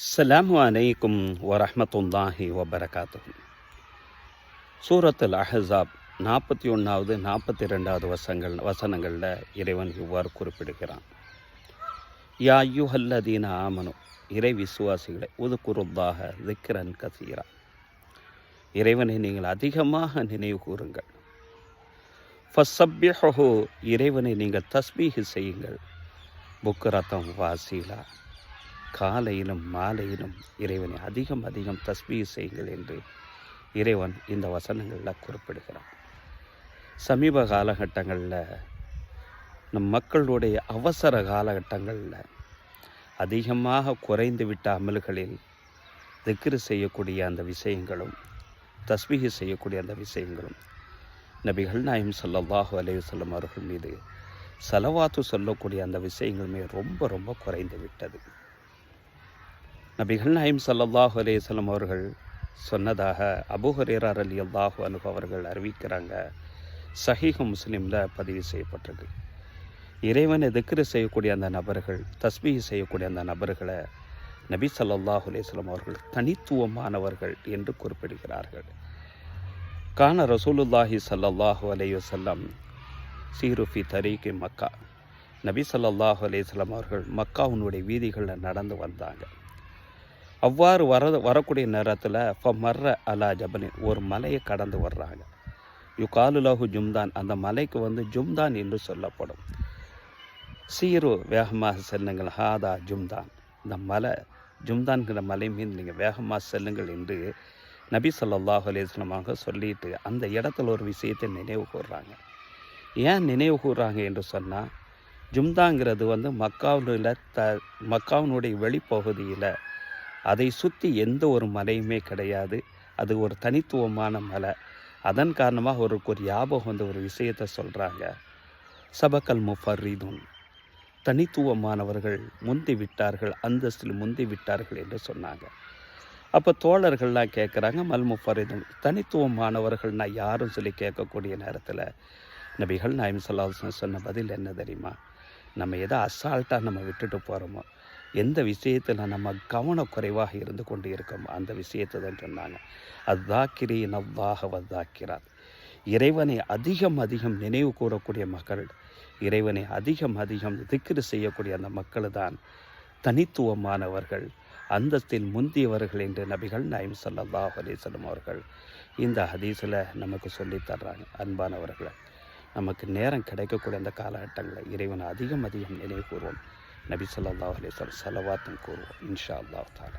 அஸ்லாம் வலைக்கும் வரமத்துல்லாஹி வபரகாத்து சூரத்துல் அஹசாப் நாற்பத்தி ஒன்றாவது நாற்பத்தி ரெண்டாவது வசங்கள் வசனங்களில் இறைவன் இவ்வாறு குறிப்பிடுகிறான். யா யுஹல்லதீன ஆமனு இறை விசுவாசிகளை உதுக்குருல்லாக திக்ரன் கசீரா. இறைவனை நீங்கள் அதிகமாக நினைவு கூறுங்கள். ஃபஸ்ஸப்பிஹு இறைவனை நீங்கள் தஸ்பீஹ் செய்யுங்கள். புக்குரத்தம் வாசீலா. காலையிலும் மாலையிலும் இறைவனை அதிகம் அதிகம் தஸ்மீ செய்யுங்கள் என்று இறைவன் இந்த வசனங்களில் குறிப்பிடுகிறான். சமீப காலகட்டங்களில் நம் மக்களுடைய அவசர காலகட்டங்களில் அதிகமாக குறைந்து விட்ட அமல்களில் திக்ரு செய்யக்கூடிய அந்த விஷயங்களும் தஸ்பீக செய்யக்கூடிய அந்த விஷயங்களும் நபிகள் நாயம் ஸல்லல்லாஹு அலைஹி வஸல்லம் அவர்கள் மீது செலவாத்து சொல்லக்கூடிய அந்த விஷயங்களுமே ரொம்ப ரொம்ப குறைந்து விட்டது. நபிகள் நாயம் சல்லாஹ் அலேசல்லம் அவர்கள் சொன்னதாக அபூ அலி அல்லாஹு அனுபவ அவர்கள் அறிவிக்கிறாங்க. சஹீஹ் முஸ்லீமில் பதிவு செய்யப்பட்டது இறைவனை திக்ரு செய்யக்கூடிய அந்த நபர்கள் தஸ்மி செய்யக்கூடிய அந்த நபர்களை நபி சல்லாஹ் அலேஸ்லம் அவர்கள் தனித்துவமானவர்கள் என்று குறிப்பிடுகிறார்கள். கான ரசூலுல்லாஹி சல்லாஹு அலைஹி சீருஃபி தரீகி மக்கா. நபி ஸல்லல்லாஹு அலேஸ்லம் அவர்கள் மக்காவுனுடைய வீதிகளில் நடந்து வந்தாங்க. அவ்வாறு வர வரக்கூடிய நேரத்தில் ஃப மர்ற அலா ஜபலின் ஒரு மலையை கடந்து வர்றாங்க. யுகாலுலஹு ஜும்தான் அந்த மலைக்கு வந்து ஜும்தான் என்று சொல்லப்படும். சீரு வேகமாக செல்லுங்கள் ஹாதா ஜும்தான். இந்த மலை ஜும்தான்கிற மலை மீது நீங்கள் வேகமாக செல்லுங்கள் என்று நபி ஸல்லல்லாஹு அலேஸ்லமாக சொல்லிட்டு அந்த இடத்துல ஒரு விஷயத்தை நினைவு கூர்றாங்க. ஏன் நினைவு கூர்றாங்க என்று சொன்னால் ஜும்தாங்கிறது வந்து மக்காவில் த மக்காவினுடைய வெளிப்பகுதியில் அதை சுற்றி எந்த ஒரு மலையுமே கிடையாது. அது ஒரு தனித்துவமான மலை. அதன் காரணமாக அவருக்கு ஒரு ஞாபகம் வந்து ஒரு விஷயத்தை சொல்கிறாங்க சபக்கல் முஃபர்ரீதுன். தனித்துவமானவர்கள் முந்தி விட்டார்கள் அந்தஸ்தில் முந்தி விட்டார்கள் என்று சொன்னாங்க. அப்போ தோழர்கள்லாம் கேட்குறாங்க மல் முஃபரிதுன் தனித்துவமானவர்கள்னா யாரும் சொல்லி கேட்கக்கூடிய நேரத்தில் நபிகள் நாயம் சொல்லாசன் சொன்ன பதில் என்ன தெரியுமா? நம்ம எதை அசால்ட்டாக நம்ம விட்டுட்டு போகிறோமோ எந்த விஷயத்தில் நம்ம கவனக்குறைவாக இருந்து கொண்டு இருக்கோமோ அந்த விஷயத்தை தான் சொன்னாங்க. அத்தாக்கிரி நவ்வாக வத்தாக்கிறார் இறைவனை அதிகம் அதிகம் நினைவு கூறக்கூடிய மக்கள் இறைவனை அதிகம் அதிகம் திக்கிரி செய்யக்கூடிய அந்த மக்கள் தான் தனித்துவமானவர்கள் அந்தஸ்தில் முந்தியவர்கள் என்று நபிகள் நாயம் சல்லல்லாஹ் அலிசல்லம் அவர்கள் இந்த ஹதீஸில் நமக்கு சொல்லித் தர்றாங்க. அன்பானவர்களை நமக்கு நேரம் கிடைக்கக்கூடிய அந்த காலகட்டங்களில் இறைவனை அதிகம் அதிகம் நினைவு கூறுவோம். نبي صلى الله عليه وسلم صلوات نكورو إن شاء الله تعالى.